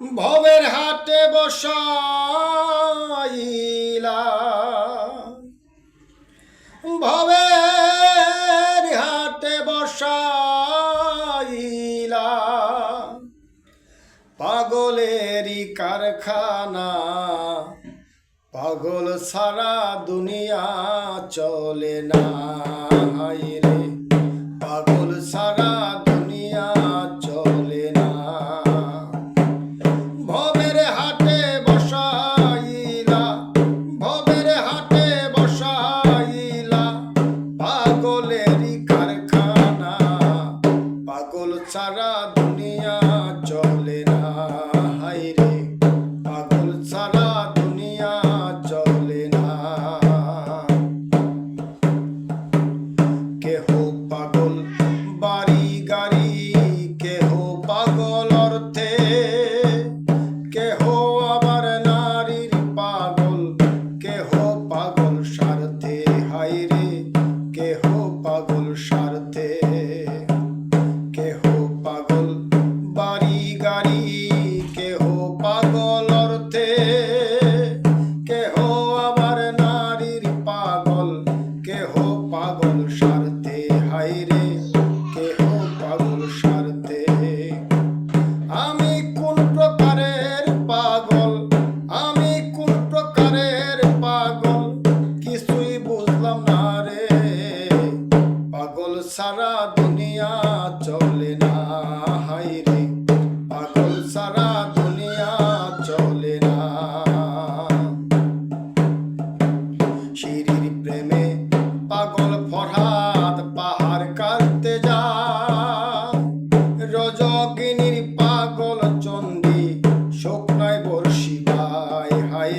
ভবের হাটে বসাইলা। ভবের হাটে বসাইলা। পাগলেরই কারখানা, পাগল সারা দুনিয়া চলে না। হায়রে পাগল সারা স্বার্থে সারা দুনিয়া চলে না হাইরে পাগল, সারা দুনিয়া চলে না। শিরির প্রেমে পাগল ফরহাদ পাহাড় কাটতে যা রজগিনীর পাগল চন্ডী শোকনায় বর্ষি ভাই হায়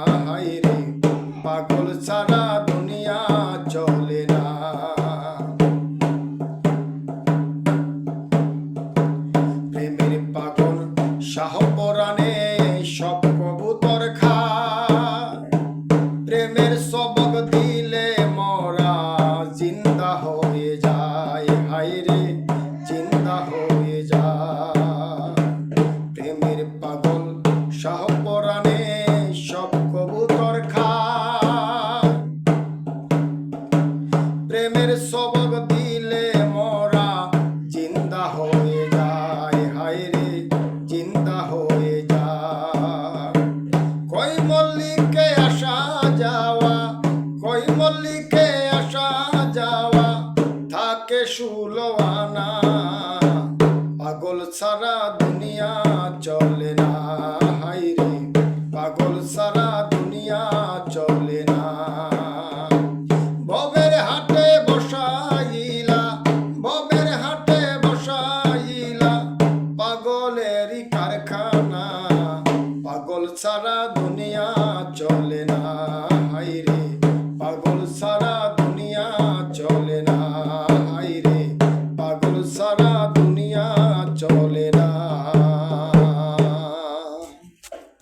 শাহ সব কবুতর খায়। প্রেমের সবক দিলে মরা জিন্দা হয়ে যায়। হায়রে জিন্দা হয়ে যায়। প্রেমের পাগল শাহ পরাণে সব কবুতর খায়। প্রেমের সবক দিলে মরা থাকে সুলওয়ানা পাগল সারা দুনিয়া চলে না হাইরে পাগল সারা দুনিয়া চলে না। ববের হাটে বসাইলা, ববের হাটে বসাইলা পাগলেরই কারখানা। পাগল সারা দুনিয়া চলে না হাইরে পাগল সারা